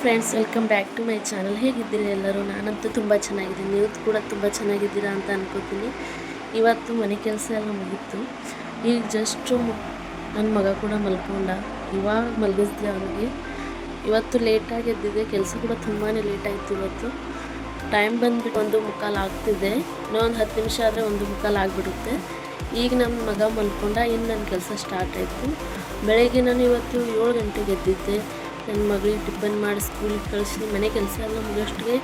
Friends welcome back to my channel ಹೇಗಿದ್ದೀರಿ ಎಲ್ಲರೂ? ನಾನಂತೂ ತುಂಬ ಚೆನ್ನಾಗಿದ್ದೀನಿ. ನೀವು ಕೂಡ ತುಂಬ ಚೆನ್ನಾಗಿದ್ದೀರಾ ಅಂತ ಅನ್ಕೋತೀನಿ. ಇವತ್ತು ಮನೆ ಕೆಲಸ ಎಲ್ಲ ಮುಗೀತು. ಈಗ ಜಸ್ಟು ನನ್ನ ಮಗ ಕೂಡ ಮಲ್ಕೊಂಡ. ಇವಾಗ ಮಲಗಿಸ್ದೆ ಅವನಿಗೆ. ಇವತ್ತು ಲೇಟಾಗಿ ಎದ್ದಿದೆ. ಕೆಲಸ ಕೂಡ ತುಂಬಾ ಲೇಟ್ ಆಯಿತು ಇವತ್ತು. ಟೈಮ್ ಬಂದ್ಬಿಟ್ಟು ಒಂದು ಮುಕ್ಕಾಲು ಆಗ್ತಿದೆ. ಇನ್ನೊಂದು ಹತ್ತು ನಿಮಿಷ ಆದರೆ ಒಂದು ಮುಕ್ಕಾಲು ಆಗಿಬಿಡುತ್ತೆ. ಈಗ ನಮ್ಮ ಮಗ ಮಲ್ಕೊಂಡ. ಇನ್ನು ನನ್ನ ಕೆಲಸ ಸ್ಟಾರ್ಟ್ ಆಯಿತು. ಬೆಳಗ್ಗೆ ನಾನು ಇವತ್ತು ಏಳು ಗಂಟೆಗೆ ಎದ್ದಿದ್ದೆ. ನನ್ನ ಮಗಳಿಗೆ ಟಿಫನ್ ಮಾಡಿ ಸ್ಕೂಲಿಗೆ ಕಳಿಸಿ ಮನೆ ಕೆಲಸ ಎಲ್ಲ ಮುಗಿಯೋಷ್ಟಿಗೆ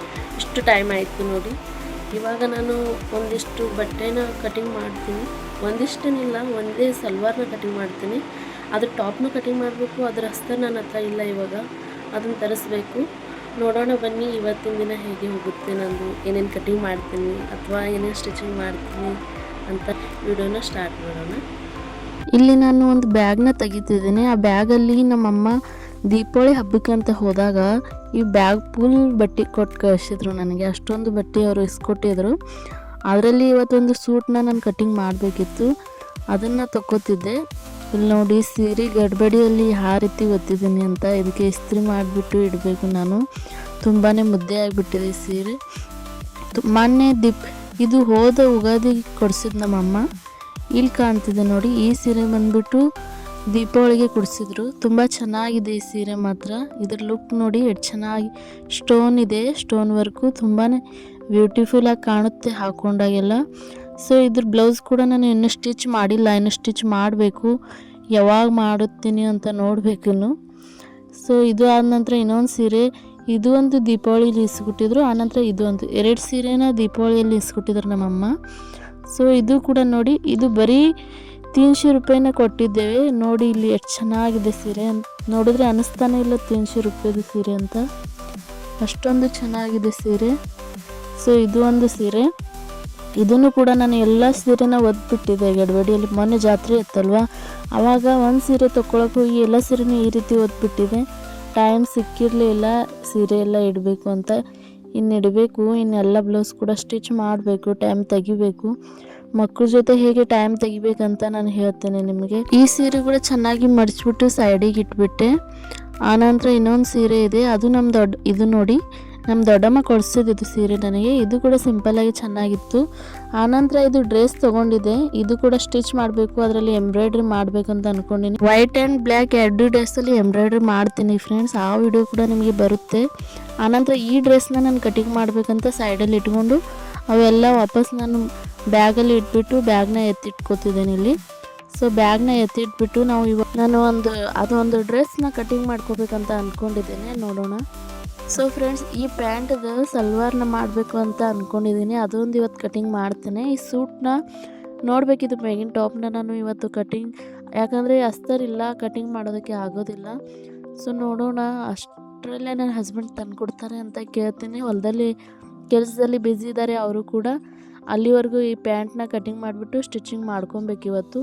ಇಷ್ಟು ಟೈಮ್ ಆಯಿತು ನೋಡಿ. ಇವಾಗ ನಾನು ಒಂದಿಷ್ಟು ಬಟ್ಟೆನ ಕಟಿಂಗ್ ಮಾಡ್ತೀನಿ. ಒಂದಿಷ್ಟೇನಿಲ್ಲ ಒಂದೇ ಸಲ್ವಾರ್ನ ಕಟಿಂಗ್ ಮಾಡ್ತೀನಿ. ಅದ್ರ ಟಾಪ್ನ ಕಟಿಂಗ್ ಮಾಡಬೇಕು, ಅದ್ರ ಹಸ್ತ ನನ್ನ ಹತ್ರ ಇಲ್ಲ ಇವಾಗ. ಅದನ್ನು ತರಿಸ್ಬೇಕು. ನೋಡೋಣ ಬನ್ನಿ ಇವತ್ತಿನ ದಿನ ಹೇಗೆ ಹೋಗುತ್ತೆ ನಂದು. ಏನೇನು ಕಟಿಂಗ್ ಮಾಡ್ತೀನಿ ಅಥವಾ ಏನೇನು ಸ್ಟಿಚಿಂಗ್ ಮಾಡ್ತೀನಿ ಅಂತ ವಿಡಿಯೋನ ಸ್ಟಾರ್ಟ್ ಮಾಡೋಣ. ಇಲ್ಲಿ ನಾನು ಒಂದು ಬ್ಯಾಗ್ನ ತೆಗಿತಿದ್ದೀನಿ. ಆ ಬ್ಯಾಗಲ್ಲಿ ನಮ್ಮಮ್ಮ ದೀಪಾವಳಿ ಹಬ್ಬಕ್ಕೆ ಅಂತ ಹೋದಾಗ ಈ ಬ್ಯಾಗ್ ಫುಲ್ ಬಟ್ಟೆ ಕೊಟ್ಟು ಕಳಿಸಿದ್ರು ನನಗೆ. ಅಷ್ಟೊಂದು ಬಟ್ಟೆ ಅವರು ಇಸ್ಕೊಟ್ಟಿದ್ರು. ಅದರಲ್ಲಿ ಇವತ್ತೊಂದು ಸೂಟ್ನ ನಾನು ಕಟಿಂಗ್ ಮಾಡಬೇಕಿತ್ತು. ಅದನ್ನು ತಗೋತಿದ್ದೆ ಇಲ್ಲಿ ನೋಡಿ ಸೀರೆ ಗಡ್ಬಡಿಯಲ್ಲಿ ಆ ರೀತಿ ಗೊತ್ತಿದ್ದೀನಿ ಅಂತ ಇದಕ್ಕೆ ಇಸ್ತ್ರಿ ಮಾಡಿಬಿಟ್ಟು ಇಡಬೇಕು ನಾನು. ತುಂಬಾ ಮುದ್ದೆ ಆಗಿಬಿಟ್ಟಿದೆ ಸೀರೆ. ಮೊನ್ನೆ ದೀಪ್, ಇದು ಹೋದ ಉಗಾದಿ ಕೊಡಿಸಿದ್ ನಮ್ಮಮ್ಮ. ಇಲ್ಲಿ ಕಾಣ್ತಿದೆ ನೋಡಿ, ಈ ಸೀರೆ ಬಂದ್ಬಿಟ್ಟು ದೀಪಾವಳಿಗೆ ಕೊಡಿಸಿದ್ರು. ತುಂಬ ಚೆನ್ನಾಗಿದೆ ಈ ಸೀರೆ ಮಾತ್ರ. ಇದ್ರ ಲುಕ್ ನೋಡಿ ಎಷ್ಟು ಚೆನ್ನಾಗಿ ಸ್ಟೋನ್ ಇದೆ. ಸ್ಟೋನ್ ವರ್ಕು ತುಂಬಾ ಬ್ಯೂಟಿಫುಲ್ಲಾಗಿ ಕಾಣುತ್ತೆ ಹಾಕೊಂಡಾಗೆಲ್ಲ. ಸೊ ಇದ್ರ ಬ್ಲೌಸ್ ಕೂಡ ನಾನು ಇನ್ನೂ ಸ್ಟಿಚ್ ಮಾಡಿಲ್ಲ. ಇನ್ನು ಸ್ಟಿಚ್ ಮಾಡಬೇಕು. ಯಾವಾಗ ಮಾಡುತ್ತೀನಿ ಅಂತ ನೋಡಬೇಕು ಸೊ ಇದು ಆದ ನಂತರ ಇನ್ನೊಂದು ಸೀರೆ. ಇದು ಒಂದು ದೀಪಾವಳಿಲಿ ಇಸ್ಕೊಟ್ಟಿದ್ರು. ಆನಂತರ ಇದು ಒಂದು, ಎರಡು ಸೀರೆನ ದೀಪಾವಳಿಯಲ್ಲಿ ಇಸ್ಕೊಟ್ಟಿದ್ರು ನಮ್ಮಮ್ಮ. ಸೊ ಇದು ಕೂಡ ನೋಡಿ, ಇದು ಬರೀ ತೀನ್ಶೆ ರೂಪಾಯಿನ ಕೊಟ್ಟಿದ್ದೇವೆ. ನೋಡಿ ಇಲ್ಲಿ ಎಷ್ಟು ಚೆನ್ನಾಗಿದೆ ಸೀರೆ ನೋಡಿದ್ರೆ ಅನ್ನಿಸ್ತಾನೆ ಇಲ್ಲ ತೀನ್ಶೆ ರೂಪಾಯಿದು ಸೀರೆ ಅಂತ. ಅಷ್ಟೊಂದು ಚೆನ್ನಾಗಿದೆ ಸೀರೆ. ಸೊ ಇದು ಒಂದು ಸೀರೆ. ಇದನ್ನು ಕೂಡ ನಾನು ಎಲ್ಲ ಸೀರೆನ ಒದ್ಬಿಟ್ಟಿದ್ದೆ ಗಡ್ಬಡಿಯಲ್ಲಿ. ಮೊನ್ನೆ ಜಾತ್ರೆ ಇತ್ತಲ್ವ? ಆವಾಗ ಒಂದು ಸೀರೆ ತೊಗೊಳಕ್ಕೆ ಹೋಗಿ ಎಲ್ಲ ಸೀರೆನೂ ಈ ರೀತಿ ಒದ್ಬಿಟ್ಟಿದೆ ಟೈಮ್ ಸಿಕ್ಕಿರಲಿಲ್ಲ, ಸೀರೆ ಎಲ್ಲ ಇಡಬೇಕು ಅಂತ. ಇನ್ನು ಇಡಬೇಕು ಇನ್ನೆಲ್ಲ ಬ್ಲೌಸ್ ಕೂಡ ಸ್ಟಿಚ್ ಮಾಡಬೇಕು ಟೈಮ್ ತೆಗಿಬೇಕು. ಮಕ್ಕಳ ಜೊತೆ ಹೇಗೆ ಟೈಮ್ ತೆಗಿಬೇಕಂತ ನಾನು ಹೇಳ್ತೇನೆ ನಿಮಗೆ. ಈ ಸೀರೆ ಕೂಡ ಚೆನ್ನಾಗಿ ಮಡಚಿಬಿಟ್ಟು ಸೈಡಿಗೆ ಇಟ್ಬಿಟ್ಟೆ. ಆನಂತರ ಇನ್ನೊಂದು ಸೀರೆ ಇದೆ, ಅದು ನಮ್ಮ ದೊಡ್ಡ, ಇದು ನೋಡಿ ನಮ್ಮ ದೊಡ್ಡಮ್ಮ ಕೊಡಿಸಿದ್ದು ಸೀರೆ ನನಗೆ. ಇದು ಕೂಡ ಸಿಂಪಲ್ಲಾಗಿ ಚೆನ್ನಾಗಿತ್ತು. ಆನಂತರ ಇದು ಡ್ರೆಸ್ ತೊಗೊಂಡಿದೆ ಇದು ಕೂಡ ಸ್ಟಿಚ್ ಮಾಡಬೇಕು, ಅದರಲ್ಲಿ ಎಂಬ್ರಾಯ್ಡ್ರಿ ಮಾಡಬೇಕಂತ ಅನ್ಕೊಂಡಿನಿ. ವೈಟ್ ಆ್ಯಂಡ್ ಬ್ಲ್ಯಾಕ್ ಎರಡು ಡ್ರೆಸ್ಸಲ್ಲಿ ಎಂಬ್ರಾಯ್ಡ್ರಿ ಮಾಡ್ತೀನಿ ಫ್ರೆಂಡ್ಸ್ ಆ ವಿಡಿಯೋ ಕೂಡ ನಿಮಗೆ ಬರುತ್ತೆ. ಆನಂತರ ಈ ಡ್ರೆಸ್ನ ನಾನು ಕಟಿಂಗ್ ಮಾಡಬೇಕಂತ ಸೈಡಲ್ಲಿ ಇಟ್ಕೊಂಡು ಅವೆಲ್ಲ ವಾಪಸ್ ನಾನು ಬ್ಯಾಗಲ್ಲಿ ಇಟ್ಬಿಟ್ಟು ಬ್ಯಾಗ್ನ ಎತ್ತಿಟ್ಕೋತಿದ್ದೇನೆ ಇಲ್ಲಿ. ಸೊ ಬ್ಯಾಗ್ನ ಎತ್ತಿಟ್ಬಿಟ್ಟು ನಾವು ಇವಾಗ ನಾನು ಒಂದು ಅದೊಂದು ಡ್ರೆಸ್ನ ಕಟಿಂಗ್ ಮಾಡ್ಕೋಬೇಕಂತ ಅಂದ್ಕೊಂಡಿದ್ದೇನೆ ನೋಡೋಣ. ಸೊ ಫ್ರೆಂಡ್ಸ್ ಈ ಪ್ಯಾಂಟ್ದು ಸಲ್ವಾರ್ನ ಮಾಡಬೇಕು ಅಂತ ಅಂದ್ಕೊಂಡಿದ್ದೀನಿ ಅದೊಂದು ಇವತ್ತು ಕಟಿಂಗ್ ಮಾಡ್ತೇನೆ. ಈ ಸೂಟ್ನ ನೋಡಬೇಕಿದು ಮೇಗಿನ ಟಾಪ್ನ ನಾನು ಇವತ್ತು ಕಟಿಂಗ್ ಯಾಕಂದರೆ ಅಸ್ತರಿಲ್ಲ ಕಟಿಂಗ್ ಮಾಡೋದಕ್ಕೆ ಆಗೋದಿಲ್ಲ. ಸೊ ನೋಡೋಣ, ಅಷ್ಟರಲ್ಲೇ ನನ್ನ ಹಸ್ಬೆಂಡ್ ತಂದುಕೊಡ್ತಾರೆ ಅಂತ ಕೇಳ್ತೀನಿ. ಹೊಲದಲ್ಲಿ ಕೆಲಸದಲ್ಲಿ ಬ್ಯುಸಿ ಇದ್ದಾರೆ ಅವರು ಕೂಡ ಅಲ್ಲಿವರೆಗೂ ಈ ಪ್ಯಾಂಟ್ನ ಕಟಿಂಗ್ ಮಾಡಿಬಿಟ್ಟು ಸ್ಟಿಚಿಂಗ್ ಮಾಡ್ಕೊಬೇಕು ಇವತ್ತು.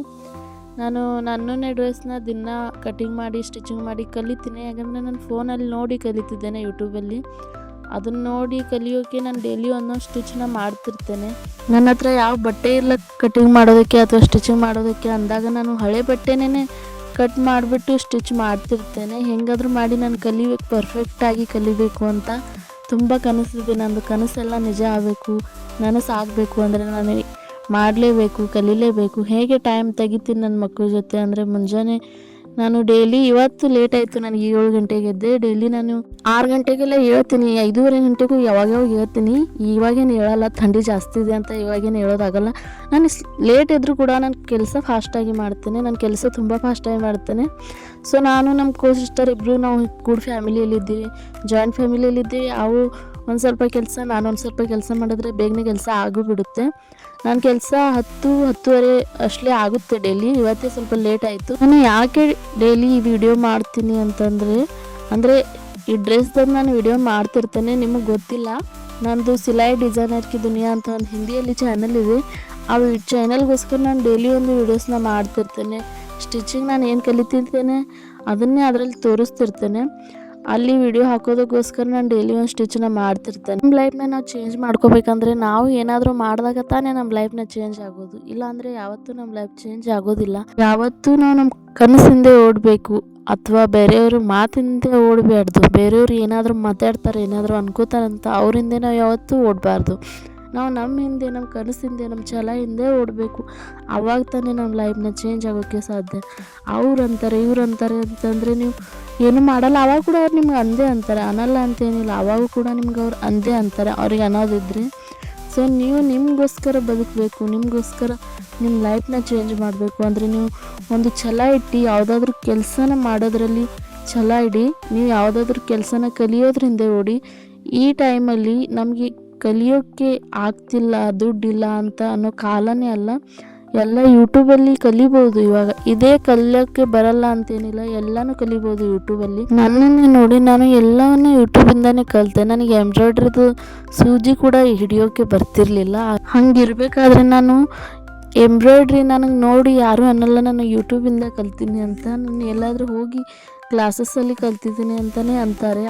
ನಾನು ನನ್ನನ್ನೇ ಡ್ರೆಸ್ನ ದಿನ ಕಟಿಂಗ್ ಮಾಡಿ ಸ್ಟಿಚಿಂಗ್ ಮಾಡಿ ಕಲಿತೀನಿ. ಯಾಕಂದರೆ ನಾನು ಫೋನಲ್ಲಿ ನೋಡಿ ಕಲಿತಿದ್ದೇನೆ ಯೂಟ್ಯೂಬಲ್ಲಿ ಅದನ್ನು ನೋಡಿ ಕಲಿಯೋಕೆ ನಾನು ಡೈಲಿ ಒಂದೊಂದು ಸ್ಟಿಚ್ನ ಮಾಡ್ತಿರ್ತೇನೆ. ನನ್ನ ಹತ್ರ ಯಾವ ಬಟ್ಟೆ ಇಲ್ಲ ಕಟಿಂಗ್ ಮಾಡೋದಕ್ಕೆ ಅಥವಾ ಸ್ಟಿಚಿಂಗ್ ಮಾಡೋದಕ್ಕೆ ಅಂದಾಗ ನಾನು ಹಳೆ ಬಟ್ಟೆನೇ ಕಟ್ ಮಾಡಿಬಿಟ್ಟು ಸ್ಟಿಚ್ ಮಾಡ್ತಿರ್ತೇನೆ. ಹೆಂಗಾದ್ರೂ ಮಾಡಿ ನಾನು ಕಲಿಬೇಕು ಪರ್ಫೆಕ್ಟಾಗಿ ಕಲಿಬೇಕು ಅಂತ. ತುಂಬ ಕನಸಿದೆ ನಂದು ಕನಸೆಲ್ಲ ನಿಜ ಆಗಬೇಕು. ನನಸಾಗಬೇಕು ಅಂದರೆ ನಾನು ಮಾಡಲೇಬೇಕು, ಕಲೀಲೇಬೇಕು. ಹೇಗೆ ಟೈಮ್ ತೆಗಿತೀನಿ ನನ್ನ ಮಕ್ಕಳ ಜೊತೆ ಅಂದರೆ ಮುಂಜಾನೆ ನಾನು ಡೈಲಿ ಇವತ್ತು ಲೇಟ್ ಆಯ್ತು, ನನಗೆ ಏಳು ಗಂಟೆಗೆ ಎದ್ದೆ. ಡೈಲಿ ನಾನು ಆರು ಗಂಟೆಗೆಲ್ಲ ಹೇಳ್ತೀನಿ, ಐದೂವರೆ ಗಂಟೆಗೂ ಯಾವಾಗ ಯಾವಾಗ ಹೇಳ್ತೀನಿ. ಇವಾಗೇನು ಹೇಳಲ್ಲ, ಥಂಡಿ ಜಾಸ್ತಿ ಇದೆ ಅಂತ ಇವಾಗೇನು ಹೇಳೋದಾಗಲ್ಲ. ನಾನು ಲೇಟ್ ಇದ್ದರೂ ಕೂಡ ನಾನು ಕೆಲಸ ಫಾಸ್ಟಾಗಿ ಮಾಡ್ತೇನೆ. ನನ್ನ ಕೆಲಸ ತುಂಬ ಫಾಸ್ಟಾಗಿ ಮಾಡ್ತೇನೆ. ಸೊ ನಾನು ನಮ್ಮ ಕೋ ಸಿಸ್ಟರ್ ಇಬ್ಬರು ನಾವು ಕೂಡ ಫ್ಯಾಮಿಲಿಯಲ್ಲಿದ್ದೀವಿ ಜಾಯಿಂಟ್ ಫ್ಯಾಮಿಲಿಯಲ್ಲಿದ್ದೀವಿ ಅವು ಒಂದು ಸ್ವಲ್ಪ ಕೆಲಸ, ನಾನು ಒಂದು ಸ್ವಲ್ಪ ಕೆಲಸ ಮಾಡಿದ್ರೆ ಬೇಗನೆ ಕೆಲಸ ಆಗಿಬಿಡುತ್ತೆ. ನನ್ನ ಕೆಲಸ ಹತ್ತು, ಹತ್ತುವರೆ ಅಷ್ಟೇ ಆಗುತ್ತೆ ಡೈಲಿ ಇವತ್ತೇ ಸ್ವಲ್ಪ ಲೇಟ್ ಆಯಿತು. ನಾನು ಯಾಕೆ ಡೈಲಿ ಈ ವಿಡಿಯೋ ಮಾಡ್ತೀನಿ ಅಂತಂದರೆ, ಅಂದರೆ ಈ ಡ್ರೆಸ್ದಾಗ ನಾನು ವಿಡಿಯೋ ಮಾಡ್ತಿರ್ತೇನೆ, ನಿಮಗೆ ಗೊತ್ತಿಲ್ಲ. ನಂದು ಸಿಲಾಯಿ ಡಿಸೈನರ್ ಕಿ ದುನಿಯಾ ಅಂತ ಒಂದು ಹಿಂದಿಯಲ್ಲಿ ಚಾನಲ್ ಇದೆ. ಆ ಚಾನಲ್ಗೋಸ್ಕರ ನಾನು ಡೈಲಿ ಒಂದು ವೀಡಿಯೋಸ್ನ ಮಾಡ್ತಿರ್ತೇನೆ. ಸ್ಟಿಚಿಂಗ್ ನಾನು ಏನು ಕಲಿತಿರ್ತೇನೆ, ಅದನ್ನೇ ಅದರಲ್ಲಿ ತೋರಿಸ್ತಿರ್ತೇನೆ. ಅಲ್ಲಿ ವಿಡಿಯೋ ಹಾಕೋದಕ್ಕೋಸ್ಕರ ನಾನು ಡೈಲಿ ಒಂದು ಸ್ಟಿಚ್ನ ಮಾಡ್ತಿರ್ತೇನೆ. ನಮ್ಮ ಲೈಫ್ನ ನಾವು ಚೇಂಜ್ ಮಾಡ್ಕೋಬೇಕಂದ್ರೆ ನಾವು ಏನಾದರೂ ಮಾಡಿದಾಗ ತಾನೇ ನಮ್ಮ ಲೈಫ್ನ ಚೇಂಜ್ ಆಗೋದು. ಇಲ್ಲಾಂದರೆ ಯಾವತ್ತೂ ನಮ್ಮ ಲೈಫ್ ಚೇಂಜ್ ಆಗೋದಿಲ್ಲ. ಯಾವತ್ತೂ ನಾವು ನಮ್ಮ ಕನಸಿಂದೆ ಓಡಬೇಕು ಅಥವಾ ಬೇರೆಯವ್ರ ಮಾತಿಂದೆ ಓಡಬಾರ್ದು ಬೇರೆಯವ್ರು ಏನಾದರೂ ಮಾತಾಡ್ತಾರೆ, ಏನಾದರೂ ಅನ್ಕೋತಾರಂತ ಅವರಿಂದ ನಾವು ಯಾವತ್ತೂ ಓಡಬಾರ್ದು. ನಾವು ನಮ್ಮ ಹಿಂದೆ, ನಮ್ಮ ಕನಸಿಂದೆ, ನಮ್ಮ ಛಲ ಹಿಂದೆ ಓಡಬೇಕು. ಆವಾಗ ತಾನೇ ನಮ್ಮ ಲೈಫ್ನ ಚೇಂಜ್ ಆಗೋಕ್ಕೆ ಸಾಧ್ಯ. ಅವ್ರು ಅಂತಾರೆ, ಇವ್ರು ಅಂತಾರೆ ಅಂತಂದರೆ ನೀವು ಏನು ಮಾಡಲ್ಲ. ಅವಾಗ ಕೂಡ ಅವ್ರು ನಿಮ್ಗೆ ಅಂದೇ ಅಂತಾರೆ. ಅನ್ನಲ್ಲ ಅಂತೇನಿಲ್ಲ. ಅವಾಗೂ ಕೂಡ ನಿಮ್ಗೆ ಅವ್ರು ಅಂದೇ ಅಂತಾರೆ. ಅವ್ರಿಗೆ ಅನ್ನೋದಿದ್ರೆ ಸೊ ನೀವು ನಿಮಗೋಸ್ಕರ ಬದುಕಬೇಕು. ನಿಮಗೋಸ್ಕರ ನಿಮ್ಮ ಲೈಫ್ನ ಚೇಂಜ್ ಮಾಡಬೇಕು. ಅಂದರೆ ನೀವು ಒಂದು ಛಲ ಇಟ್ಟು ಯಾವುದಾದ್ರೂ ಕೆಲಸನ ಮಾಡೋದ್ರಲ್ಲಿ ಛಲ ಇಡಿ. ನೀವು ಯಾವುದಾದ್ರೂ ಕೆಲಸನ ಕಲಿಯೋದ್ರಿಂದ ಓಡಿ. ಈ ಟೈಮಲ್ಲಿ ನಮಗೆ ಕಲಿಯೋಕ್ಕೆ ಆಗ್ತಿಲ್ಲ, ದುಡ್ಡಿಲ್ಲ ಅಂತ ಅನ್ನೋ ಕಾಲನೇ ಅಲ್ಲ. ಎಲ್ಲ ಯೂಟ್ಯೂಬಲ್ಲಿ ಕಲಿಬೋದು ಇವಾಗ. ಇದೇ ಕಲಿಯೋಕ್ಕೆ ಬರಲ್ಲ ಅಂತೇನಿಲ್ಲ, ಎಲ್ಲನೂ ಕಲಿಬೋದು ಯೂಟ್ಯೂಬಲ್ಲಿ ನನ್ನನ್ನೇ ನೋಡಿ ನಾನು ಎಲ್ಲವನ್ನು ಯೂಟ್ಯೂಬಿಂದನೇ ಕಲಿತೆ. ನನಗೆ ಎಂಬ್ರಾಯ್ಡ್ರಿದು ಸೂಜಿ ಕೂಡ ಹಿಡಿಯೋಕ್ಕೆ ಬರ್ತಿರ್ಲಿಲ್ಲ. ಹಂಗಿರ್ಬೇಕಾದ್ರೆ ನಾನು ಎಂಬ್ರಾಯ್ಡ್ರಿ ನನಗೆ ನೋಡಿ ಯಾರೂ ಅನ್ನಲ್ಲ, ನಾನು ಯೂಟ್ಯೂಬಿಂದ ಕಲ್ತೀನಿ ಅಂತ. ನಾನು ಎಲ್ಲಾದರೂ ಹೋಗಿ ಕ್ಲಾಸಸ್ಸಲ್ಲಿ ಕಲ್ತಿದ್ದೀನಿ ಅಂತಲೇ ಅಂತಾರೆ.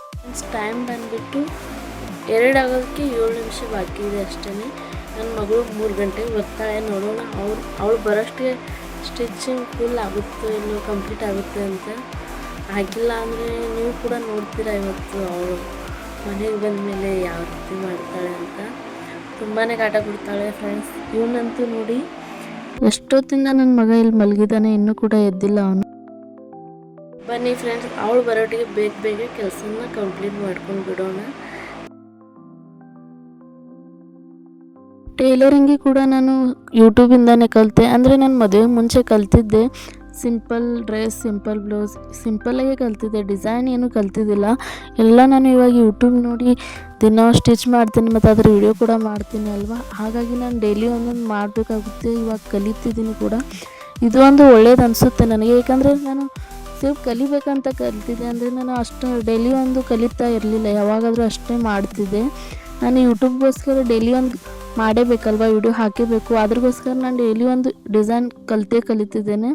ಟೈಮ್ ಬಂದುಬಿಟ್ಟು ಎರಡು ಆಗೋದಕ್ಕೆ ಏಳು ನಿಮಿಷ ಬಾಕಿ ಇದೆ ಅಷ್ಟೇ ನನ್ನ ಮಗಳು ಮೂರು ಗಂಟೆಗೆ ಬರ್ತಾಳೆ. ನೋಡೋಣ ಅವ್ರು ಅವಳು ಬರೋಷ್ಟಿಗೆ ಸ್ಟಿಚಿಂಗ್ ಫುಲ್ ಆಗುತ್ತೋ ಇಲ್ಲೋ ಕಂಪ್ಲೀಟ್ ಆಗುತ್ತೆ ಅಂತ. ಆಗಿಲ್ಲ ಅಂದರೆ ನೀವು ಕೂಡ ನೋಡ್ತೀರಾ ಇವತ್ತು ಅವಳು. ಮನೆಗೆ ಬಂದ ಮೇಲೆ ಯಾವ ರೀತಿ ಮಾಡ್ತಾಳೆ ಅಂತ. ತುಂಬಾ ಕಾಟ ಕೊಡ್ತಾಳೆ ಫ್ರೆಂಡ್ಸ್ ಇವನಂತೂ ನೋಡಿ, ಎಷ್ಟೊತ್ತಿಂದ ನನ್ನ ಮಗ ಇಲ್ಲಿ ಮಲಗಿದ್ದಾನೆ ಇನ್ನೂ ಕೂಡ ಎದ್ದಿಲ್ಲ ಅವನು. ಬನ್ನಿ ಫ್ರೆಂಡ್ಸ್ ಅವಳು ಬರೋಟಿಗೆ ಬೇಗ ಬೇಗ ಕೆಲಸನ ಕಂಪ್ಲೀಟ್ ಮಾಡ್ಕೊಂಡು ಬಿಡೋಣ. ಟೈಲರಿಂಗಿ ಕೂಡ ನಾನು ಯೂಟ್ಯೂಬಿಂದನೇ ಕಲಿತೆ. ಅಂದರೆ ನಾನು ಮದುವೆ ಮುಂಚೆ ಕಲ್ತಿದ್ದೆ. ಸಿಂಪಲ್ ಡ್ರೆಸ್, ಸಿಂಪಲ್ ಬ್ಲೌಸ್ ಸಿಂಪಲಾಗೇ ಕಲ್ತಿದ್ದೆ. ಡಿಸೈನ್ ಏನು ಕಲ್ತಿದ್ದಿಲ್ಲ. ಎಲ್ಲ ನಾನು ಇವಾಗ ಯೂಟ್ಯೂಬ್ ನೋಡಿ ದಿನ ಸ್ಟಿಚ್ ಮಾಡ್ತೀನಿ ಮತ್ತು ಅದ್ರ ವಿಡಿಯೋ ಕೂಡ ಮಾಡ್ತೀನಿ ಅಲ್ವಾ? ಹಾಗಾಗಿ ನಾನು ಡೈಲಿ ಒಂದೊಂದು ಮಾಡಬೇಕಾಗುತ್ತೆ. ಇವಾಗ ಕಲಿತಿದ್ದೀನಿ ಕೂಡ. ಇದು ಒಂದು ಒಳ್ಳೇದು ಅನಿಸುತ್ತೆ ನನಗೆ. ಏಕೆಂದರೆ ನಾನು ಸೇವ್ ಕಲಿಬೇಕಂತ ಕಲ್ತಿದ್ದೆ. ಅಂದರೆ ನಾನು ಅಷ್ಟು ಡೈಲಿ ಒಂದು ಕಲಿತಾ ಇರಲಿಲ್ಲ. ಯಾವಾಗಾದರೂ ಅಷ್ಟೇ ಮಾಡ್ತಿದ್ದೆ. ನಾನು ಯೂಟ್ಯೂಬ್ಗೋಸ್ಕರ ಡೈಲಿ ಒಂದು ಮಾಡೇಬೇಕಲ್ವ? ವಿಡಿಯೋ ಹಾಕೇಬೇಕು. ಅದ್ರಗೋಸ್ಕರ ನಾನು ಡೈಲಿ ಒಂದು ಡಿಸೈನ್ ಕಲಿತೇ ಕಲಿತಿದ್ದೇನೆ.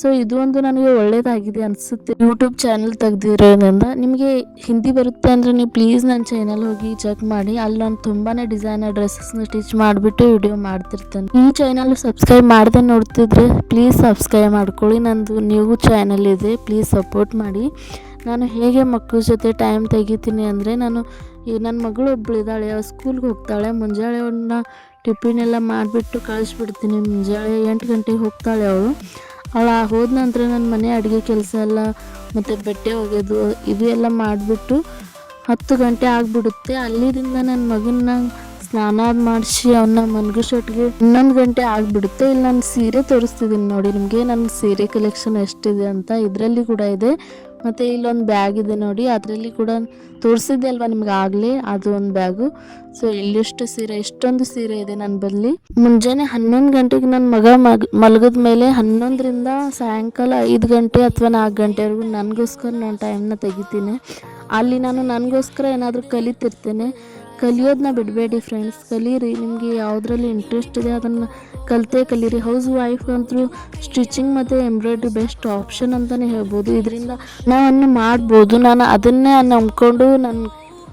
ಸೊ ಇದು ಒಂದು ನನಗೆ ಒಳ್ಳೆಯದಾಗಿದೆ ಅನಿಸುತ್ತೆ. ಯೂಟ್ಯೂಬ್ ಚಾನಲ್ ತೆಗ್ದಿರೋದ್ರಿಂದ ನಿಮಗೆ ಹಿಂದಿ ಬರುತ್ತೆ ಅಂದರೆ ನೀವು ಪ್ಲೀಸ್ ನನ್ನ ಚಾನಲ್ ಹೋಗಿ ಚೆಕ್ ಮಾಡಿ. ಅಲ್ಲಿ ನಾನು ತುಂಬಾ ಡಿಸೈನರ್ ಡ್ರೆಸ್ಸಸ್ನ ಸ್ಟಿಚ್ ಮಾಡಿಬಿಟ್ಟು ವಿಡಿಯೋ ಮಾಡ್ತಿರ್ತೇನೆ. ಈ ಚಾನಲ್ ಸಬ್ಸ್ಕ್ರೈಬ್ ಮಾಡದೆ ನೋಡ್ತಿದ್ರೆ ಪ್ಲೀಸ್ ಸಬ್ಸ್ಕ್ರೈಬ್ ಮಾಡ್ಕೊಳ್ಳಿ. ನಂದು ನೀವು ಚಾನಲ್ ಇದೆ. ಪ್ಲೀಸ್ ಸಪೋರ್ಟ್ ಮಾಡಿ. ನಾನು ಹೇಗೆ ಮಕ್ಕಳ ಜೊತೆ ಟೈಮ್ ತೆಗಿತೀನಿ ಅಂದರೆ ನಾನು ಈ ನನ್ನ ಮಗಳು ಒಬ್ಬಳು ಇದ್ದಾಳೆ, ಅವಳು ಸ್ಕೂಲ್ಗೆ ಹೋಗ್ತಾಳೆ, ಮುಂಜಾನೆ ಅವನ್ನ ಟಿಫಿನ್ ಎಲ್ಲ ಮಾಡಿಬಿಟ್ಟು ಕಳಿಸ್ಬಿಡ್ತೀನಿ. ಮುಂಜಾಳೆ ಎಂಟು ಗಂಟೆಗೆ ಹೋಗ್ತಾಳೆ ಅವಳು. ಅವಳು ಹೋದ ನಂತರ ನನ್ನ ಮನೆ ಅಡುಗೆ ಕೆಲಸ ಎಲ್ಲ, ಮತ್ತು ಬಟ್ಟೆ ಒಗೆದು ಇದು ಎಲ್ಲ ಮಾಡಿಬಿಟ್ಟು ಹತ್ತು ಗಂಟೆ ಆಗಿಬಿಡುತ್ತೆ. ಅಲ್ಲಿಂದ ನನ್ನ ಮಗನ್ನ ಸ್ನಾನ ಮಾಡಿಸಿ ಅವನ್ನ ಮನ್ಗಿಸೋಟ್ಗೆ ಇನ್ನೊಂದು ಗಂಟೆ ಆಗಿಬಿಡುತ್ತೆ. ಇಲ್ಲಿ ನಾನು ಸೀರೆ ತೋರಿಸ್ತಿದ್ದೀನಿ ನೋಡಿ, ನಿಮಗೆ ನನ್ನ ಸೀರೆ ಕಲೆಕ್ಷನ್ ಎಷ್ಟಿದೆ ಅಂತ ಇದರಲ್ಲಿ ಕೂಡ ಇದೆ. ಮತ್ತು ಇಲ್ಲೊಂದು ಬ್ಯಾಗ್ ಇದೆ ನೋಡಿ, ಅದರಲ್ಲಿ ಕೂಡ ತೋರಿಸಿದ್ದೆ ಅಲ್ವಾ ನಿಮ್ಗೆ ಆಗಲೇ? ಅದು ಒಂದು ಬ್ಯಾಗು ಸೊ ಇಲ್ಲಿಷ್ಟು ಸೀರೆ, ಇಷ್ಟೊಂದು ಸೀರೆ ಇದೆ ನನ್ನ ಬದಲಿ ಮುಂಜಾನೆ ಹನ್ನೊಂದು ಗಂಟೆಗೆ ನನ್ನ ಮಗ ಮಗ, ಮಲಗಿದ ಮೇಲೆ ಹನ್ನೊಂದರಿಂದ ಸಾಯಂಕಾಲ ಐದು ಗಂಟೆ ಅಥವಾ ನಾಲ್ಕು ಗಂಟೆವರೆಗೂ ನನಗೋಸ್ಕರ ನಾನು ಟೈಮ್ನ ತೆಗಿತೀನಿ. ಅಲ್ಲಿ ನಾನು ನನಗೋಸ್ಕರ ಏನಾದರೂ ಕಲಿತಿರ್ತೇನೆ. ಕಲಿಯೋದನ್ನ ಬಿಡಬೇಡಿ ಫ್ರೆಂಡ್ಸ್ ಕಲೀರಿ, ನಿಮಗೆ ಯಾವುದ್ರಲ್ಲಿ ಇಂಟ್ರೆಸ್ಟ್ ಇದೆ ಅದನ್ನು ಕಲಿತೇ, ಕಲೀರಿ. ಹೌಸ್ ವೈಫ್ ಅಂತೂ ಸ್ಟಿಚಿಂಗ್ ಮತ್ತು ಎಂಬ್ರಾಯ್ಡ್ರಿ ಬೆಸ್ಟ್ ಆಪ್ಷನ್ ಅಂತಲೇ ಹೇಳ್ಬೋದು. ಇದರಿಂದ ನಾವನ್ನು ಮಾಡ್ಬೋದು. ನಾನು ಅದನ್ನೇ ನಂಬ್ಕೊಂಡು ನಾನು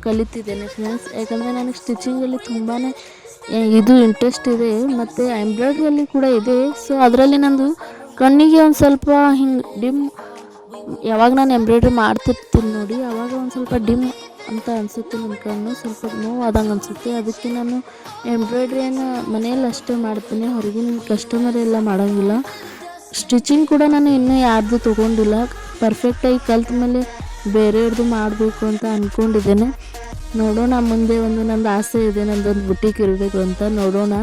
ಕಲಿತಿದ್ದೇನೆ ಫ್ರೆಂಡ್ಸ್ ಯಾಕಂದರೆ ನನಗೆ ಸ್ಟಿಚಿಂಗಲ್ಲಿ ತುಂಬಾ ಇದು ಇಂಟ್ರೆಸ್ಟ್ ಇದೆ. ಮತ್ತು ಎಂಬ್ರಾಯ್ಡ್ರಿಯಲ್ಲಿ ಕೂಡ ಇದೆ. ಸೊ ಅದರಲ್ಲಿ ನಂದು ಕಣ್ಣಿಗೆ ಒಂದು ಸ್ವಲ್ಪ ಹಿಂಗೆ ಡಿಮ್ ಯಾವಾಗ ನಾನು ಎಂಬ್ರಾಯ್ಡ್ರಿ ಮಾಡ್ತಿರ್ತೀನಿ ನೋಡಿ ಆವಾಗ ಒಂದು ಸ್ವಲ್ಪ ಡಿಮ್ ಅಂತ ಅನಿಸುತ್ತೆ ನನ್ನ ಕಣ್ಣು. ಸ್ವಲ್ಪ ನೋವಾದಂಗೆ ಅನಿಸುತ್ತೆ. ಅದಕ್ಕೆ ನಾನು ಎಂಬ್ರಾಯ್ಡ್ರಿಯನ್ನು ಮನೆಯಲ್ಲಿ ಅಷ್ಟೇ ಮಾಡ್ತೀನಿ. ಹೊರಗಿನ ಕಸ್ಟಮರ್ ಎಲ್ಲ ಮಾಡೋಂಗಿಲ್ಲ. ಸ್ಟಿಚಿಂಗ್ ಕೂಡ ನಾನು ಇನ್ನೂ ಯಾರ್ದು ತೊಗೊಂಡಿಲ್ಲ. ಪರ್ಫೆಕ್ಟಾಗಿ ಕಲ್ತ ಮೇಲೆ ಬೇರೆಯವ್ರದ್ದು ಮಾಡಬೇಕು ಅಂತ ಅಂದ್ಕೊಂಡಿದ್ದೇನೆ ನೋಡೋಣ, ಮುಂದೆ ಒಂದು ನಂದು ಆಸೆ ಇದೆ. ನಂದೊಂದು ಬುಟ್ಟಿಗೆ ಇರಬೇಕು ಅಂತ ನೋಡೋಣ.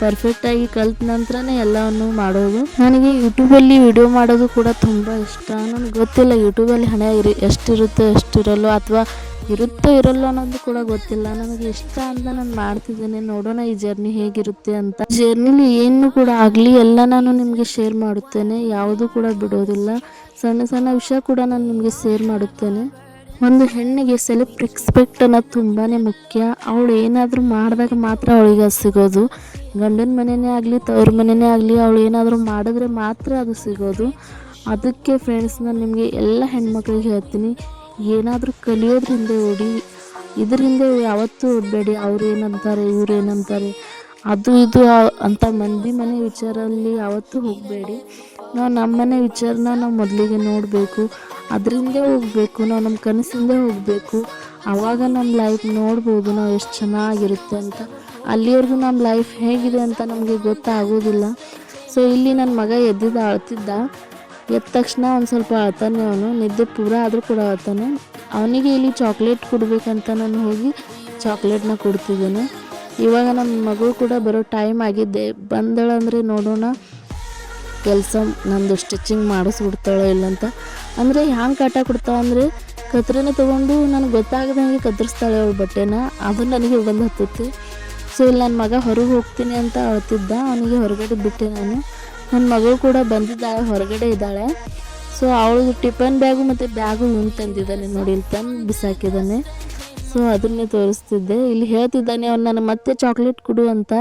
ಪರ್ಫೆಕ್ಟಾಗಿ ಕಲ್ತ ನಂತರನೇ ಎಲ್ಲವನ್ನು ಮಾಡೋದು. ನನಗೆ ಯೂಟ್ಯೂಬಲ್ಲಿ ವಿಡಿಯೋ ಮಾಡೋದು ಕೂಡ ತುಂಬ ಇಷ್ಟ. ನನಗೆ ಗೊತ್ತಿಲ್ಲ ಯೂಟ್ಯೂಬಲ್ಲಿ ಹಣ ಇರಿ, ಎಷ್ಟಿರುತ್ತೋ ಎಷ್ಟಿರಲ್ಲೋ ಅಥವಾ ಇರುತ್ತೋ ಇರಲ್ಲ ಅನ್ನೋದು ಕೂಡ ಗೊತ್ತಿಲ್ಲ. ನನಗೆ ಇಷ್ಟ ಅಂತ ನಾನು ಮಾಡ್ತಿದ್ದೇನೆ. ನೋಡೋಣ ಈ ಜರ್ನಿ ಹೇಗಿರುತ್ತೆ ಅಂತ. ಜರ್ನಿಲಿ ಏನು ಕೂಡ ಆಗಲಿ, ಎಲ್ಲ ನಾನು ನಿಮಗೆ ಶೇರ್ ಮಾಡುತ್ತೇನೆ. ಯಾವುದೂ ಕೂಡ ಬಿಡೋದಿಲ್ಲ. ಸಣ್ಣ ಸಣ್ಣ ವಿಷಯ ಕೂಡ ನಾನು ನಿಮಗೆ ಶೇರ್ ಮಾಡುತ್ತೇನೆ. ಒಂದು ಹೆಣ್ಣಿಗೆ ಸೆಲ್ಫ್ ರೆಸ್ಪೆಕ್ಟ್ ಅನ್ನೋದು ತುಂಬಾ ಮುಖ್ಯ. ಅವಳು ಏನಾದರೂ ಮಾಡಿದಾಗ ಮಾತ್ರ ಅವಳಿಗೆ ಸಿಗೋದು. ಗಂಡನ ಮನೆಯೇ ಆಗಲಿ, ತವ್ರ ಮನೆಯೇ ಆಗಲಿ, ಅವಳು ಏನಾದರೂ ಮಾಡಿದ್ರೆ ಮಾತ್ರ ಅದು ಸಿಗೋದು. ಅದಕ್ಕೆ ಫ್ರೆಂಡ್ಸ್ ನಾನು ನಿಮಗೆ ಎಲ್ಲ ಹೆಣ್ಮಕ್ಳಿಗೆ ಹೇಳ್ತೀನಿ. ಏನಾದರೂ ಕಲಿಯೋದ್ರಿಂದ ಓಡಿ, ಇದರಿಂದ ಯಾವತ್ತೂ ಓಡಬೇಡಿ, ಅವ್ರು ಏನಂತಾರೆ, ಇವ್ರು ಏನಂತಾರೆ, ಅದು ಇದು ಅಂತ ಮಂದಿ ಮನೆ ವಿಚಾರಲ್ಲಿ ಯಾವತ್ತೂ ಹೋಗಬೇಡಿ. ನಾವು ನಮ್ಮ ಮನೆ ವಿಚಾರನ ನಾವು ಮೊದಲಿಗೆ ನೋಡಬೇಕು, ಅದರಿಂದ ಹೋಗಬೇಕು, ನಾವು ನಮ್ಮ ಕನಸಿಂದ ಹೋಗಬೇಕು. ಆವಾಗ ನಮ್ಮ ಲೈಫ್ ನೋಡ್ಬೋದು ನಾವು ಎಷ್ಟು ಚೆನ್ನಾಗಿರುತ್ತೆ ಅಂತ. ಅಲ್ಲಿವರೆಗೂ ನಮ್ಮ ಲೈಫ್ ಹೇಗಿದೆ ಅಂತ ನಮಗೆ ಗೊತ್ತಾಗೋದಿಲ್ಲ. ಸೊ ಇಲ್ಲಿ ನನ್ನ ಮಗ ಎದ್ದಿದ್ದ ಅಳ್ತಿದ್ದ ಎದ್ದ ತಕ್ಷಣ ಒಂದು ಸ್ವಲ್ಪ ಅಳ್ತಾನೆ ಅವನು, ನಿದ್ದೆ ಪೂರ ಆದರೂ ಕೂಡ ಅಳ್ತಾನೆ ಅವನಿಗೆ ಇಲ್ಲಿ ಚಾಕ್ಲೇಟ್ ಕೊಡಬೇಕಂತ ನಾನು ಹೋಗಿ ಚಾಕ್ಲೇಟ್ನ ಕೊಡ್ತಿದ್ದೇನೆ. ಇವಾಗ ನಮ್ಮ ಮಗಳು ಕೂಡ ಬರೋ ಟೈಮ್ ಆಗಿದ್ದೆ ಬಂದಳಂದರೆ ನೋಡೋಣ. ಕೆಲಸ ನಂದು ಸ್ಟಿಚಿಂಗ್ ಮಾಡಿಸ್ಬಿಡ್ತಾಳೋ ಇಲ್ಲಂತ ಅಂದರೆ ಹ್ಯಾಂಗೆ ಕಾಟ ಕೊಡ್ತಾಳೆ ಅಂದರೆ ಕತ್ರಿನ ತೊಗೊಂಡು ನನಗೆ ಗೊತ್ತಾಗದಂಗೆ ಕತ್ತರಿಸ್ತಾಳೆ ಅವಳು ಬಟ್ಟೆನ. ಅದು ನನಗೆ ಬಂದು ಹತ್ತುತ್ತೆ ಸೊ ಇಲ್ಲಿ ನನ್ನ ಮಗ ಹೊರಗೆ ಹೋಗ್ತೀನಿ ಅಂತ ಅಳ್ತಿದ್ದ. ಅವನಿಗೆ ಹೊರಗಡೆ ಬಿಟ್ಟೆ ನಾನು. ನನ್ನ ಮಗಳು ಕೂಡ ಬಂದಿದ್ದಾಳೆ, ಹೊರಗಡೆ ಇದ್ದಾಳೆ. ಸೊ ಅವಳು ಟಿಫನ್ ಬ್ಯಾಗು ಮತ್ತು ಬ್ಯಾಗು ಇವನು ತಂದಿದ್ದಾನೆ ನೋಡಿ, ಇಲ್ಲಿ ತಂದು ಬಿಸಾಕಿದ್ದಾನೆ. ಸೊ ಅದನ್ನೇ ತೋರಿಸ್ತಿದ್ದೆ. ಇಲ್ಲಿ ಹೇಳ್ತಿದ್ದಾನೆ, ಅವ್ನು ನಾನು ಮತ್ತೆ ಚಾಕ್ಲೇಟ್ ಕೊಡು ಅಂತ.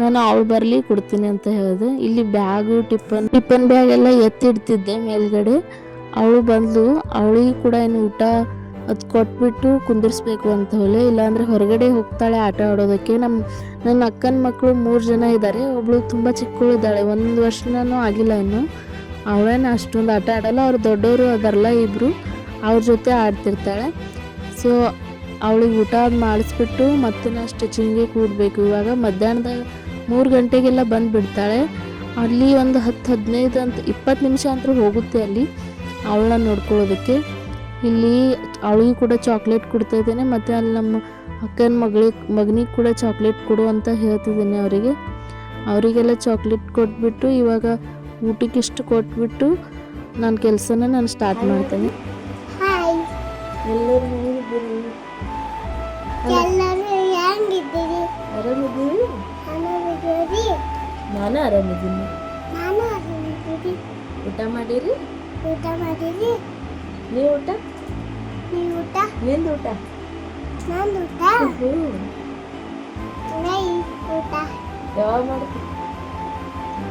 ನಾನು ಅವಳು ಬರಲಿ ಕೊಡ್ತೀನಿ ಅಂತ ಹೇಳಿದೆ. ಇಲ್ಲಿ ಬ್ಯಾಗು, ಟಿಫನ್ ಟಿಫನ್ ಬ್ಯಾಗೆಲ್ಲ ಎತ್ತಿಡ್ತಿದ್ದೆ ಮೇಲ್ಗಡೆ. ಅವಳು ಬಂದು ಅವಳಿಗೆ ಕೂಡ ಏನು ಊಟ ಅದು ಕೊಟ್ಬಿಟ್ಟು ಕುಂದಿರ್ಸ್ಬೇಕು ಅಂತ ಹೇಳಿ ಇಲ್ಲಾಂದರೆ ಹೊರಗಡೆ ಹೋಗ್ತಾಳೆ ಆಟ ಆಡೋದಕ್ಕೆ. ನಮ್ಮ ನನ್ನ ಅಕ್ಕನ ಮಕ್ಕಳು ಮೂರು ಜನ ಇದ್ದಾರೆ ಒಬ್ಬಳು ತುಂಬ ಚಿಕ್ಕವಳಿದ್ದಾಳೆ. ಒಂದು ವರ್ಷನೂ ಆಗಿಲ್ಲ ಇನ್ನು. ಅವಳೇನು ಅಷ್ಟೊಂದು ಆಟ ಆಡಲ್ಲ. ಅವ್ರು ದೊಡ್ಡವರು ಅದಾರಲ್ಲ ಇಬ್ಬರು ಅವ್ರ ಜೊತೆ ಆಡ್ತಿರ್ತಾಳೆ. ಸೊ ಅವಳಿಗೆ ಊಟ ಮಾಡಿಸ್ಬಿಟ್ಟು ಮತ್ತೆ ನಾ ಸ್ಟಿಚಿಂಗಿಗೆ ಕೂಡಬೇಕು. ಇವಾಗ ಮಧ್ಯಾಹ್ನದ ಮೂರು ಗಂಟೆಗೆಲ್ಲ ಬಂದು ಬಿಡ್ತಾಳೆ ಅಲ್ಲಿ ಒಂದು ಹತ್ತು ಹದಿನೈದು ಅಂತ ಇಪ್ಪತ್ತು ನಿಮಿಷ ಅಂತೂ ಹೋಗುತ್ತೆ ಅಲ್ಲಿ. ಅವಳನ್ನ ನೋಡ್ಕೊಳ್ಳೋದಕ್ಕೆ. ಇಲ್ಲಿ ಅವಳಿಗೆ ಕೂಡ ಚಾಕ್ಲೇಟ್ ಕೊಡ್ತಾ ಇದ್ದೇನೆ ಮತ್ತು ಅಲ್ಲಿ ನಮ್ಮ ಅಕ್ಕನ ಮಗಳಿಗೆ ಮಗನಿಗೆ ಕೂಡ ಚಾಕ್ಲೇಟ್ ಕೊಡು ಅಂತ ಹೇಳ್ತಿದ್ದೀನಿ ಅವರಿಗೆ. ಅವರಿಗೆಲ್ಲ ಚಾಕ್ಲೇಟ್ ಕೊಟ್ಬಿಟ್ಟು ಇವಾಗ ಊಟಕ್ಕೆ ಇಷ್ಟು ಕೊಟ್ಬಿಟ್ಟು ನನ್ನ ಕೆಲಸನ ನಾನು ಸ್ಟಾರ್ಟ್ ಮಾಡ್ತೇನೆ. ನಾನು ಆರಾಮಿದ್ದೀನಿ. ಊಟ ಮಾಡಿರಿ? ಊಟ ಮಾಡಿರಿ? ನೀವು ಊಟ ನೀ ಊಟ ನಿಂದು ಊಟ ನಾನು ಊಟ ನೈ ಊಟ ಯಾವಾಗ ಮಾಡ್ತಿ?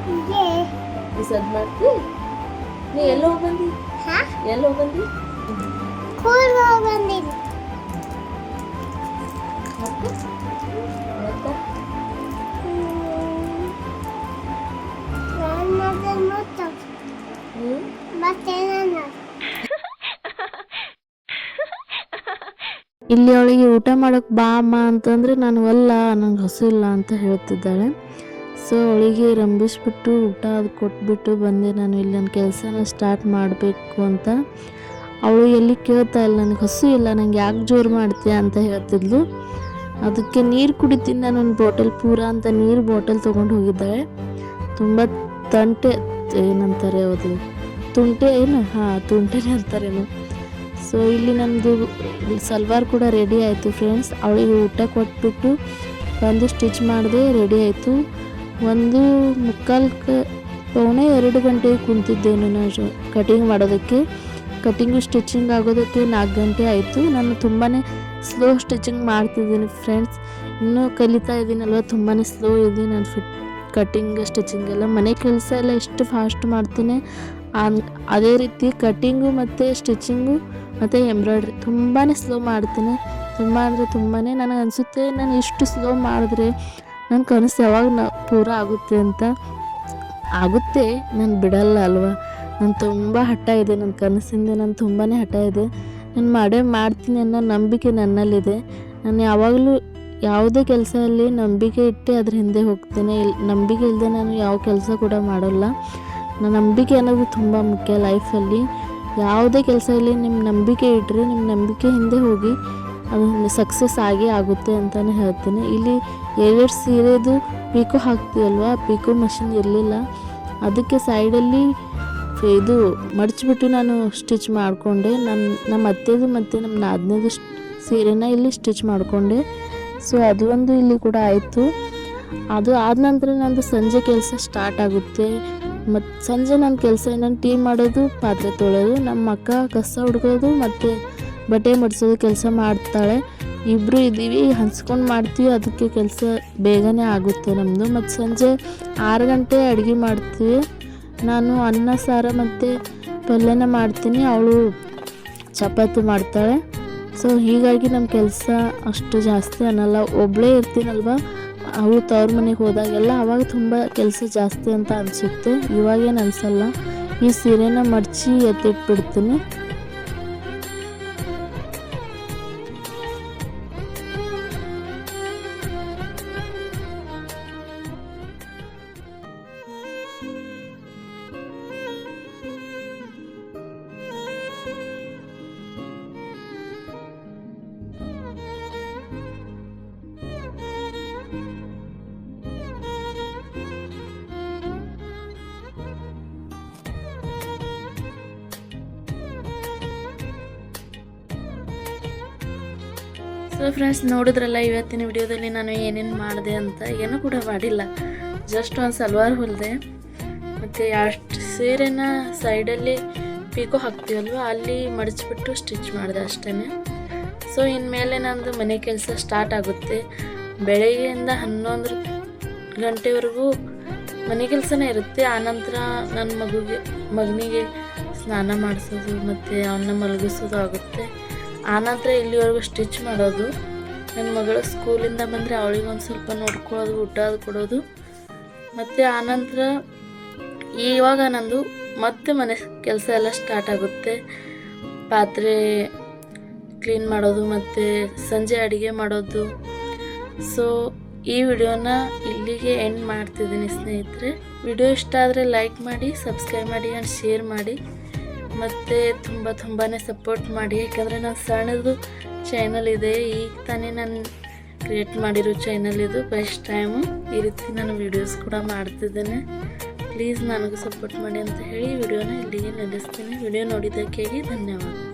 ಹೀಗೆ. ಈ ಸದ್ ಮಾಡ್ತಿ? ನೀ ಎಲ್ಲ ಹೋಗಿ ಬಂದಿ? ಹಾ? ಎಲ್ಲ ಹೋಗಿ ಬಂದಿ? ಕೂಲ್ ಬಂದಿನಿ. ಮತ್ತೆ? ಮತ್ತೆ? ಮುತ್ತ ಮತ್ತೆ ನನ್ನ ಇಲ್ಲಿ ಅವಳಿಗೆ ಊಟ ಮಾಡೋಕೆ ಬಾ ಅಮ್ಮ ಅಂತಂದರೆ ನಾನು ಅಲ್ಲ, ನಂಗೆ ಹಸು ಇಲ್ಲ ಅಂತ ಹೇಳ್ತಿದ್ದಾಳೆ. ಸೊ ಅವಳಿಗೆ ರಂಭಿಸ್ಬಿಟ್ಟು ಊಟ ಅದು ಕೊಟ್ಬಿಟ್ಟು ಬಂದೆ. ನಾನು ಇಲ್ಲಿ ನನ್ನ ಕೆಲಸನ ಸ್ಟಾರ್ಟ್ ಮಾಡಬೇಕು ಅಂತ. ಅವಳು ಎಲ್ಲಿ ಕೇಳ್ತಾ ಇಲ್ಲ, ನನಗೆ ಹಸು ಇಲ್ಲ, ನಂಗೆ ಯಾಕೆ ಜೋರು ಮಾಡ್ತೀಯ? ಅಂತ ಹೇಳ್ತಿದ್ಲು. ಅದಕ್ಕೆ ನೀರು ಕುಡಿತೀನಿ ನಾನು, ಒಂದು ಬಾಟಲ್ ಪೂರ ಅಂತ ನೀರು ಬಾಟಲ್ ತೊಗೊಂಡು ಹೋಗಿದ್ದಾಳೆ. ತುಂಬ ತಂಟೆ, ಏನಂತಾರೆ ಅದು? ತುಂಟೆ, ಏನು? ಹಾಂ, ತುಂಟೆನೇ ಅಂತಾರೇನು ಸೊ ಇಲ್ಲಿ ನಮ್ಮದು ಸಲ್ವಾರ್ ಕೂಡ ರೆಡಿ ಆಯಿತು ಫ್ರೆಂಡ್ಸ್ ಅವಳಿಗೆ ಊಟ ಕೊಟ್ಬಿಟ್ಟು ಒಂದು ಸ್ಟಿಚ್ ಮಾಡಿದೆ ರೆಡಿ ಆಯಿತು. ಒಂದು ಮುಕ್ಕಾಲ್ಕು ಪೌಣೆ ಎರಡು ಗಂಟೆಗೆ ಕುಂತಿದ್ದೇನೆ ನಾನು ಕಟಿಂಗ್ ಮಾಡೋದಕ್ಕೆ. ಕಟಿಂಗು ಸ್ಟಿಚಿಂಗ್ ಆಗೋದಕ್ಕೆ ನಾಲ್ಕು ಗಂಟೆ ಆಯಿತು. ನಾನು ತುಂಬಾ ಸ್ಲೋ ಸ್ಟಿಚಿಂಗ್ ಮಾಡ್ತಿದ್ದೀನಿ ಫ್ರೆಂಡ್ಸ್ ಇನ್ನೂ ಕಲಿತಾ ಇದ್ದೀನಲ್ವ ತುಂಬಾ ಸ್ಲೋ ಇದೆ ನಾನು ಫಿಟ್ ಕಟಿಂಗ್ ಸ್ಟಿಚಿಂಗ್ ಎಲ್ಲ. ಮನೆ ಕೆಲಸ ಎಲ್ಲ ಎಷ್ಟು ಫಾಸ್ಟ್ ಮಾಡ್ತೀನಿ. ಅದೇ ರೀತಿ ಕಟಿಂಗು ಮತ್ತು ಸ್ಟಿಚಿಂಗು ಮತ್ತು ಎಂಬ್ರಾಯ್ಡ್ರಿ ತುಂಬಾ ಸ್ಲೋ ಮಾಡ್ತೀನಿ. ತುಂಬ ಅಂದರೆ ತುಂಬಾ ನನಗೆ ಅನಿಸುತ್ತೆ, ನಾನು ಇಷ್ಟು ಸ್ಲೋ ಮಾಡಿದ್ರೆ ನನ್ನ ಕನಸು ಯಾವಾಗ ನ ಪೂರ ಆಗುತ್ತೆ ಅಂತ. ಆಗುತ್ತೆ, ನಾನು ಬಿಡಲ್ಲ ಅಲ್ವಾ? ನಾನು ತುಂಬ ಹಠ ಇದೆ ನನ್ನ ಕನಸಿಂದ, ನಾನು ತುಂಬಾ ಹಠ ಇದೆ. ನಾನು ಮಾಡೇ ಮಾಡ್ತೀನಿ ಅನ್ನೋ ನಂಬಿಕೆ ನನ್ನಲ್ಲಿದೆ. ನಾನು ಯಾವಾಗಲೂ ಯಾವುದೇ ಕೆಲಸದಲ್ಲಿ ನಂಬಿಕೆ ಇಟ್ಟೆ ಅದ್ರ ಹಿಂದೆ ಹೋಗ್ತೇನೆ. ಇಲ್ಲಿ ನಂಬಿಕೆ ಇಲ್ಲದೆ ನಾನು ಯಾವ ಕೆಲಸ ಕೂಡ ಮಾಡೋಲ್ಲ. ನನ್ನ ನಂಬಿಕೆ ಅನ್ನೋದು ತುಂಬ ಮುಖ್ಯ ಲೈಫಲ್ಲಿ ಯಾವುದೇ ಕೆಲಸ ಇರಲಿ ನಿಮ್ಮ ನಂಬಿಕೆ ಇಟ್ಟರೆ ನಿಮ್ಮ ನಂಬಿಕೆ ಹಿಂದೆ ಹೋಗಿ ಅದು ಸಕ್ಸಸ್ ಆಗೇ ಆಗುತ್ತೆ ಅಂತಲೇ ಹೇಳ್ತೀನಿ. ಇಲ್ಲಿ ಎರಡು ಸೀರೆದು ಪೀಕು ಹಾಕ್ತೀವಲ್ವ ಪೀಕು ಮಷಿನ್ ಇರಲಿಲ್ಲ. ಅದಕ್ಕೆ ಸೈಡಲ್ಲಿ ಇದು ಮಡಚಿಬಿಟ್ಟು ನಾನು ಸ್ಟಿಚ್ ಮಾಡಿಕೊಂಡೆ. ನನ್ನ ನಮ್ಮ ಅತ್ತೆದು ಮತ್ತು ನಮ್ಮ ನಾದನೇದು ಸೀರೆನ ಇಲ್ಲಿ ಸ್ಟಿಚ್ ಮಾಡಿಕೊಂಡೆ. ಸೊ ಅದು ಒಂದು ಇಲ್ಲಿ ಕೂಡ ಆಯಿತು. ಅದು ಆದ ನಂತರ ನಂದು ಸಂಜೆ ಕೆಲಸ ಸ್ಟಾರ್ಟ್ ಆಗುತ್ತೆ. ಮತ್ತು ಸಂಜೆ ನನ್ನ ಕೆಲಸ ನಾನು ಟೀ ಮಾಡೋದು, ಪಾತ್ರೆ ತೊಳೆಯೋದು ನಮ್ಮ ಅಕ್ಕ ಕಸ ಹುಡ್ಕೋದು ಮತ್ತು ಬಟ್ಟೆ ಮಡಿಸೋದು ಕೆಲಸ ಮಾಡ್ತಾಳೆ. ಇಬ್ಬರು ಇದ್ದೀವಿ, ಹಂಚ್ಕೊಂಡು ಮಾಡ್ತೀವಿ, ಅದಕ್ಕೆ ಕೆಲಸ ಬೇಗನೆ ಆಗುತ್ತೆ ನಮ್ಮದು ಮತ್ತು ಸಂಜೆ ಆರು ಗಂಟೆ ಅಡುಗೆ ಮಾಡ್ತೀವಿ. ನಾನು ಅನ್ನ, ಸಾರ ಮತ್ತು ಪಲ್ಯನ ಮಾಡ್ತೀನಿ. ಅವಳು ಚಪಾತಿ ಮಾಡ್ತಾಳೆ. ಸೊ ಹೀಗಾಗಿ ನಮ್ಮ ಕೆಲಸ ಅಷ್ಟು ಜಾಸ್ತಿ ಅನ್ನಲ್ಲ. ಒಬ್ಬಳೇ ಇರ್ತೀನಲ್ವ? ಅವು ತವ್ರ ಮನೆಗೆ ಹೋದಾಗೆಲ್ಲ ಅವಾಗ ತುಂಬ ಕೆಲಸ ಜಾಸ್ತಿ ಅಂತ ಅನಿಸುತ್ತೆ. ಇವಾಗೇನು ಅನಿಸಲ್ಲ. ಈ ಸೀರೆನ ಮಡಚಿ ಎತ್ತಿಟ್ಬಿಡ್ತೀನಿ. ಸೊ ಫ್ರೆಂಡ್ಸ್ ನೋಡಿದ್ರಲ್ಲ ಇವತ್ತಿನ ವಿಡಿಯೋದಲ್ಲಿ ನಾನು ಏನೇನು ಮಾಡಿದೆ ಅಂತ ಏನೂ ಕೂಡ ಮಾಡಿಲ್ಲ. ಜಸ್ಟ್ ಒಂದು ಸಲ್ವಾರ್ ಹೊಲಿದೆ. ಮತ್ತು ಅಷ್ಟು ಸೀರೆನ ಸೈಡಲ್ಲಿ ಪೀಕೋ ಹಾಕ್ತೀವಲ್ವ, ಅಲ್ಲಿ ಮಡಚಿಬಿಟ್ಟು ಸ್ಟಿಚ್ ಮಾಡಿದೆ ಅಷ್ಟೇ ಸೊ ಇನ್ಮೇಲೆ ನಂದು ಮನೆ ಕೆಲಸ ಸ್ಟಾರ್ಟ್ ಆಗುತ್ತೆ. ಬೆಳಗ್ಗೆಯಿಂದ ಹನ್ನೊಂದು ಗಂಟೆವರೆಗೂ ಮನೆ ಕೆಲಸನೇ ಇರುತ್ತೆ. ಆನಂತರ ನನ್ನ ಮಗುಗೆ, ಮಗನಿಗೆ ಸ್ನಾನ ಮಾಡಿಸೋದು, ಮತ್ತು ಅವನ್ನ ಮಲಗಿಸೋದು ಆಗುತ್ತೆ. ಆನಂತರ ಇಲ್ಲಿವರೆಗೂ ಸ್ಟಿಚ್ ಮಾಡೋದು. ನನ್ನ ಮಗಳು ಸ್ಕೂಲಿಂದ ಬಂದರೆ ಅವಳಿಗೆ ಒಂದು ಸ್ವಲ್ಪ ನೋಡ್ಕೊಳ್ಳೋದು ಊಟ ಕೊಡೋದು. ಮತ್ತು ಆನಂತರ ಇವಾಗ ನಂದು ಮತ್ತೆ ಮನೆ ಕೆಲಸ ಎಲ್ಲ ಸ್ಟಾರ್ಟ್ ಆಗುತ್ತೆ. ಪಾತ್ರೆ ಕ್ಲೀನ್ ಮಾಡೋದು ಮತ್ತು ಸಂಜೆ ಅಡುಗೆ ಮಾಡೋದು. ಸೊ ಈ ವಿಡಿಯೋನ ಇಲ್ಲಿಗೆ ಎಂಡ್ ಮಾಡ್ತಿದ್ದೀನಿ ಸ್ನೇಹಿತರೆ. ವಿಡಿಯೋ ಇಷ್ಟ ಆದರೆ ಲೈಕ್ ಮಾಡಿ ಸಬ್ಸ್ಕ್ರೈಬ್ ಮಾಡಿ ಆ್ಯಂಡ್ ಶೇರ್ ಮಾಡಿ. ಮತ್ತು ತುಂಬ ತುಂಬಾ ಸಪೋರ್ಟ್ ಮಾಡಿ. ಯಾಕಂದರೆ ನಾನು ಸಣ್ಣದು ಚಾನಲ್ ಇದೆ. ಈಗ ತಾನೇ ನಾನು ಕ್ರಿಯೇಟ್ ಮಾಡಿರೋ ಚಾನಲ್ ಇದು. ಫಸ್ಟ್ ಟೈಮು ಈ ರೀತಿ ನಾನು ವೀಡಿಯೋಸ್ ಕೂಡ ಮಾಡ್ತಿದ್ದೇನೆ. ಪ್ಲೀಸ್ ನನಗೂ ಸಪೋರ್ಟ್ ಮಾಡಿ ಅಂತ ಹೇಳಿ ವಿಡಿಯೋನ ಇಲ್ಲಿಗೆ ನಿಲ್ಲಿಸ್ತೀನಿ. ವಿಡಿಯೋ ನೋಡಿದ್ದಕ್ಕೆ ಧನ್ಯವಾದ.